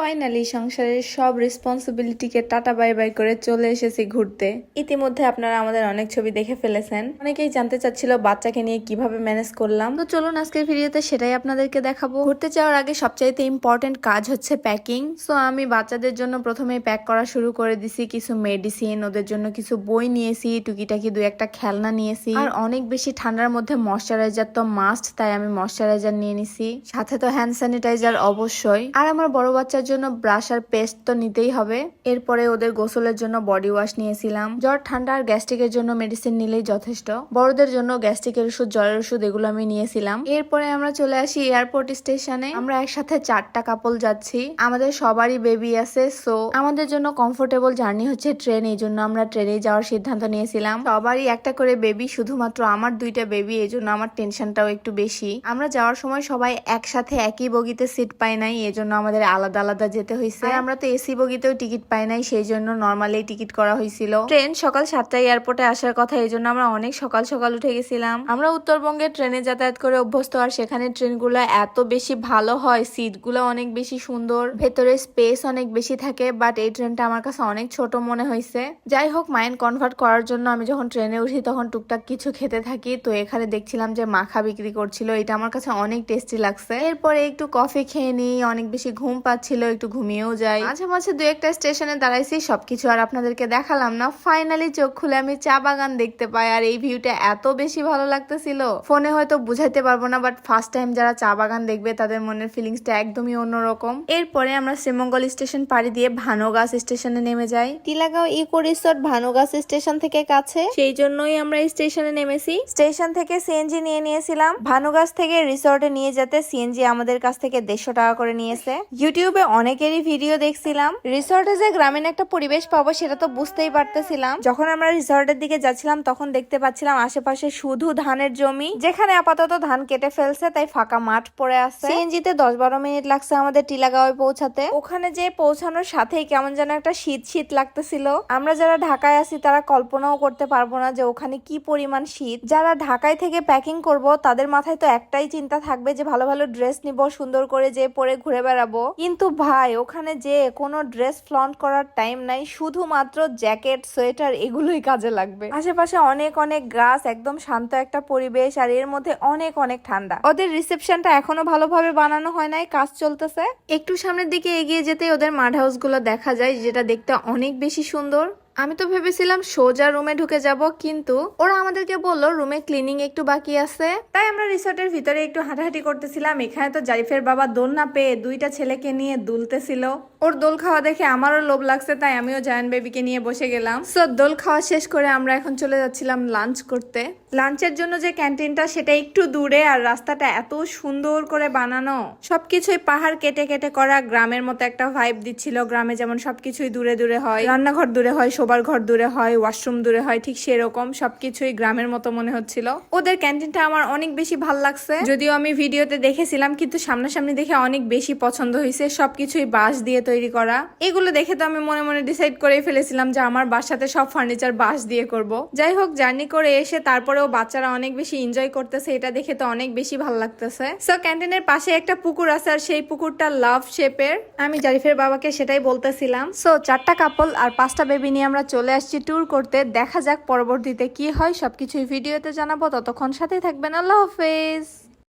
Finally সংসারের সব রেসপন্সিবিলিটিকে tata bye bye করে চলে এসেছি ঘুরতে। ইতিমধ্যে আপনারা আমাদের অনেক ছবি দেখে ফেলেছেন। অনেকেই জানতে চাচ্ছিল বাচ্চাকে নিয়ে কীভাবে ম্যানেজ করলাম। তো চলুন আজকের ভিডিওতে সেটাই আপনাদেরকে দেখাবো। ঘুরতে যাওয়ার আগে সবচাইতে ইম্পর্টেন্ট কাজ হচ্ছে প্যাকিং সো আমি বাচ্চাদের জন্য প্রথমে প্যাক করা শুরু করে দিছি কিছু মেডিসিন ওদের জন্য কিছু বই নিয়েছি, টুকিটাকি দু একটা খেলনা নিয়েছি। আর অনেক বেশি ঠান্ডার মধ্যে ময়শ্চারাইজার তো মাস্ট তাই আমি ময়শ্চারাইজার নিয়ে নিছি। সাথে তো হ্যান্ড স্যানিটাইজার অবশ্যই। আর আমার বড় বাচ্চার জন্য ব্রাশ আর পেস্ট তো নিতেই হবে। এরপরে ওদের গোসলের জন্য বডি ওয়াশ নিয়েছিলাম। জ্বর, ঠান্ডা আর গ্যাস্ট্রিকের জন্য মেডিসিন নিলেই যথেষ্ট। বড়দের জন্য গ্যাস্ট্রিকের ওষুধ, জ্বরের ওষুধ এগুলো আমি নিয়েছিলাম। এরপরে আমরা চলে আসি এয়ারপোর্ট স্টেশনে আমরা একসাথে চারটা কাপল যাচ্ছি। আমাদের সবারই বেবি আছে সো আমাদের জন্য কমফোর্টেবল জার্নি হচ্ছে ট্রেন এই জন্য আমরা ট্রেনে যাওয়ার সিদ্ধান্ত নিয়েছিলাম। সবারই একটা করে বেবি শুধুমাত্র আমার দুইটা বেবি এই জন্য আমার টেনশনটাও একটু বেশি। আমরা যাওয়ার সময় সবাই একসাথে একই বগিতে সিট পাই নাই, এই জন্য আমাদের আলাদা আলাদা যেতে হয়েছে আর আমরা তো এসি বগিতেও টিকিট পাই নাই সেই জন্য নর্মালি টিকিট করা হয়েছিল ট্রেন সকাল সাতটায় এয়ারপোর্টে আসার কথা এই জন্য আমরা অনেক সকাল সকাল উঠে গেছিলাম। আমরা উত্তরবঙ্গে ট্রেনে যাতায়াত করে অভ্যস্ত আর সেখানে ট্রেনগুলো এত বেশি ভালো হয় সিটগুলো অনেক বেশি সুন্দর। ভেতরে স্পেস অনেক বেশি থাকে বাট এই ট্রেনটা আমার কাছে অনেক ছোট মনে হয়েছে যাই হোক মাইন্ড কনভার্ট করার জন্য আমি যখন ট্রেনে উঠি তখন টুকটাক কিছু খেতে থাকি। তো এখানে দেখছিলাম যে মাখা বিক্রি করছিল এটা আমার কাছে অনেক টেস্টি লাগছে। এরপরে একটু কফি খেয়ে নিই অনেক বেশি ঘুম পাচ্ছিল একটু ঘুমিয়েও যাই। মাঝে মাঝে দু একটা স্টেশনে দাঁড়াইছি সবকিছু আর আপনাদেরকে দেখালাম না। ফাইনালি চোখ খুলে আমি চা বাগান দেখতে পাই আর এই ভিউটা এত বেশি ভালো লাগতেছিল। ফোনে হয়তো বুঝাইতে পারব না বাট ফার্স্ট টাইম যারা চা বাগান দেখবে তাদের মনের ফিলিংসটা একদমই অন্যরকম। এরপরে আমরা শ্রীমঙ্গল স্টেশন পাড়ি দিয়ে ভানুগাছ স্টেশনে নেমে যাই। Tilagaon eco resort Bhanugach station থেকে কাছে। সেই জন্যই আমরা এই স্টেশনে নেমেছি। স্টেশন থেকে সিএনজি নিয়ে নিয়েছিলাম। ভানুগাছ থেকে রিসোর্টে নিয়ে যেতে সিএনজি আমাদের কাছ থেকে দেড়শো টাকা করে নিয়েছে। ইউটিউবে অনেকেরই ভিডিও দেখছিলাম। রিসোর্টে যে গ্রামীণ একটা পরিবেশ পাবো সেটা তো বুঝতেই পারতেছিলাম। যখন আমরা রিসোর্টের দিকে যাচ্ছিলাম, তখন দেখতে পাচ্ছিলাম আশেপাশে শুধু ধানের জমি, যেখানে আপাতত ধান কেটে ফেলছে, তাই ফাঁকা মাঠ পড়ে আছে। সিএনজিতে দশ বারো মিনিট লাগছে আমাদের টিলাগাঁওয়ে পৌঁছাতে। ওখানে যে পৌঁছানোর সাথেই কেমন যেন একটা শীত শীত লাগতেছিল। আমরা যারা ঢাকায় আছি, তারা কল্পনাও করতে পারব না যে ওখানে কি পরিমাণ শীত। যারা ঢাকায় থেকে প্যাকিং করব, তাদের মাথায় তো একটাই চিন্তা থাকবে যে ভালো ভালো ড্রেস নিব, সুন্দর করে যে পরে ঘুরে বেড়াবো। কিন্তু ভাই, ওখানে যে কোনো ড্রেস ফ্লন্ট করার টাইম নাই, শুধুমাত্র জ্যাকেট, সোয়েটার এগুলোই কাজে লাগবে। আশেপাশে অনেক অনেক গাছ, একদম শান্ত একটা পরিবেশ, আর এর মধ্যে অনেক অনেক ঠান্ডা। ওদের রিসেপশনটা এখনও ভালোভাবে বানানো হয় নাই, কাজ চলতেছে। একটু সামনের দিকে এগিয়ে যেতে ওদের মাড হাউসগুলো দেখা যায়, যেটা দেখতে অনেক বেশি সুন্দর। আমি তো ভেবেছিলাম সোজা রুমে ঢুকে যাব কিন্তু ওরা আমাদেরকে বলল রুমে ক্লিনিং একটু বাকি আছে। তাই আমরা রিসোর্টের ভিতরে একটু হাঁটাহাঁটি করতেছিলাম। এখানে তো জারিফের বাবা দোল না পেয়ে দুইটা ছেলেকে নিয়ে দুলতেছিল। ওর দোল খাওয়া দেখে আমারও লোভ লাগছে তাই আমিও জায়ান বেবিকে নিয়ে বসে গেলাম। সো দোল খাওয়া শেষ করে আমরা এখন চলে যাচ্ছিলাম লাঞ্চ করতে। লাঞ্চের জন্য যে ক্যান্টিনটা সেটা একটু দূরে আর রাস্তাটা এত সুন্দর করে বানানো। সবকিছুই পাহাড় কেটে কেটে করা গ্রামের মতো একটা ভাইব দিচ্ছিল। গ্রামে যেমন সবকিছুই দূরে দূরে হয় রান্নাঘর দূরে হয় শোবার ঘর দূরে হয় ওয়াশরুম দূরে হয়, ঠিক সেরকম সবকিছুই গ্রামের মতো মনে হচ্ছিল। ওদের ক্যান্টিনটা আমার অনেক বেশি ভালো লাগছে। যদিও আমি ভিডিওতে দেখেছিলাম, কিন্তু সামনাসামনি দেখে অনেক বেশি পছন্দ হয়েছে সবকিছুই বাঁশ দিয়ে তৈরি করা। এগুলো দেখে তো আমি মনে মনে ডিসাইড করে ফেলেছিলাম যে আমার বাসাতে সব ফার্নিচার বাঁশ দিয়ে করব। যাই হোক জার্নি করে এসে তারপরেও বাচ্চারা অনেক বেশি এনজয় করতেছে, এটা দেখে তো অনেক বেশি ভালো লাগতেছে। সো ক্যান্টিনের পাশে একটা পুকুর আছে, আর সেই পুকুরটা লাভ শেপের আমি জারিফের বাবাকে সেটাই বলতেছিলাম। সো চারটা কাপল আর পাঁচটা বেবি নিয়ে আমরা চলে আসছি ট্যুর করতে। দেখা যাক পরবর্তীতে কি হয়। সবকিছুই ভিডিওতে জানাব। ততক্ষণ সাথে থাকবেন। আল্লাহ হাফেজ।